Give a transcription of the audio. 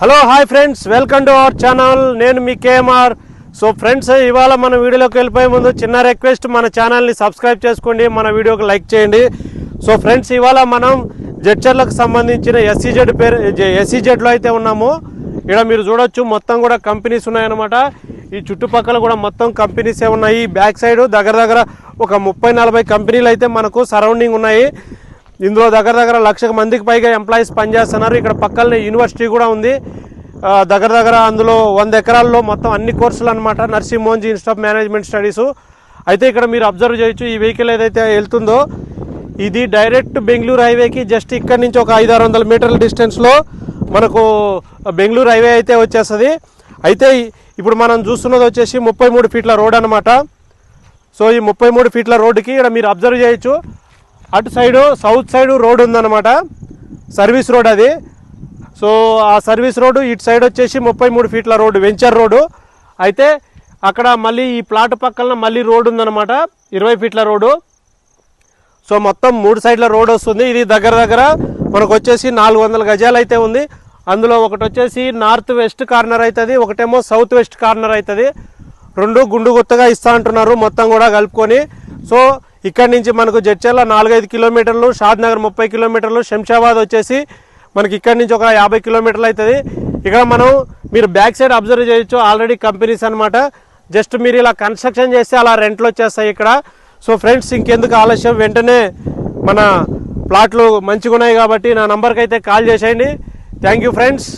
Hello hi friends. Welcome to our channel. నేను మీ KMR. So friends ఇవాళ మన వీడియోలోకి వెళ్ళిపోయే ముందు చిన్న రిక్వెస్ట్ మన ఛానల్ని సబ్స్క్రైబ్ చేసుకోండి మన వీడియోకి లైక్ చేయండి. సో ఫ్రెండ్స్ ఇవాళ మనం జడ్చర్లకు సంబంధించిన ఎస్సీజెడ్ పేరు ఎస్సీజెడ్లో అయితే ఉన్నాము. ఇక్కడ మీరు చూడొచ్చు మొత్తం కూడా కంపెనీస్ ఉన్నాయన్నమాట. ఈ చుట్టుపక్కల కూడా మొత్తం కంపెనీసే ఉన్నాయి. బ్యాక్ సైడ్ దగ్గర దగ్గర ఒక ముప్పై నలభై కంపెనీలు అయితే మనకు సరౌండింగ్ ఉన్నాయి. ఇందులో దగ్గర దగ్గర లక్ష మందికి పైగా ఎంప్లాయీస్ పనిచేస్తున్నారు. ఇక్కడ పక్కనే యూనివర్సిటీ కూడా ఉంది. దగ్గర దగ్గర అందులో వంద ఎకరాల్లో మొత్తం అన్ని కోర్సులు అనమాట nursing Mohanji institute of management studies అయితే ఇక్కడ మీరు అబ్జర్వ్ చేయొచ్చు ఈ వెహికల్ ఏదైతే వెళ్తుందో ఇది డైరెక్ట్ బెంగళూరు హైవేకి జస్ట్ ఇక్కడ నుంచి ఒక ఐదు ఆరు వందల మీటర్ల డిస్టెన్స్లో మనకు బెంగళూరు హైవే అయితే వచ్చేస్తుంది. అయితే ఇప్పుడు మనం చూస్తున్నది వచ్చేసి ముప్పై మూడు ఫీట్ల రోడ్ అనమాట సో ఈ ముప్పై మూడు ఫీట్ల రోడ్డుకి ఇక్కడ మీరు అబ్జర్వ్ చేయొచ్చు. అటు సైడు సౌత్ సైడు రోడ్ ఉందన్నమాట. సర్వీస్ రోడ్ అది. సో ఆ సర్వీస్ రోడ్డు ఇటు సైడ్ వచ్చేసి ముప్పై మూడు ఫీట్ల రోడ్డు వెంచర్ రోడ్డు అయితే అక్కడ మళ్ళీ ఈ ప్లాట్ పక్కన మళ్ళీ రోడ్డు ఉందన్నమాట. ఇరవై ఫీట్ల రోడ్డు సో మొత్తం మూడు సైడ్ల రోడ్ వస్తుంది. ఇది దగ్గర దగ్గర మనకు వచ్చేసి నాలుగు వందల గజాలు అయితే ఉంది. అందులో ఒకటి వచ్చేసి నార్త్ వెస్ట్ కార్నర్ అవుతుంది ఒకటేమో సౌత్ వెస్ట్ కార్నర్ అవుతుంది రెండు గుండు గుత్తగా ఇస్తా అంటున్నారు మొత్తం కూడా కలుపుకొని. సో ఇక్కడి నుంచి మనకు జడ్చర్ల నాలుగైదు కిలోమీటర్లు షాద్ నగర్ ముప్పై కిలోమీటర్లు శంషాబాద్ వచ్చేసి మనకి ఇక్కడి నుంచి ఒక యాభై కిలోమీటర్లు అవుతుంది ఇక్కడ మనం మీరు బ్యాక్ సైడ్ అబ్జర్వ్ చేయొచ్చు ఆల్రెడీ కంపెనీస్ అన్నమాట. జస్ట్ మీరు ఇలా కన్స్ట్రక్షన్ చేస్తే అలా రెంట్లు వచ్చేస్తాయి ఇక్కడ. సో ఫ్రెండ్స్ ఇంకెందుకు ఆలస్యం? వెంటనే మన ప్లాట్లు మంచిగా ఉన్నాయి కాబట్టి నా నంబర్కి అయితే కాల్ చేసేయండి. Thank you friends.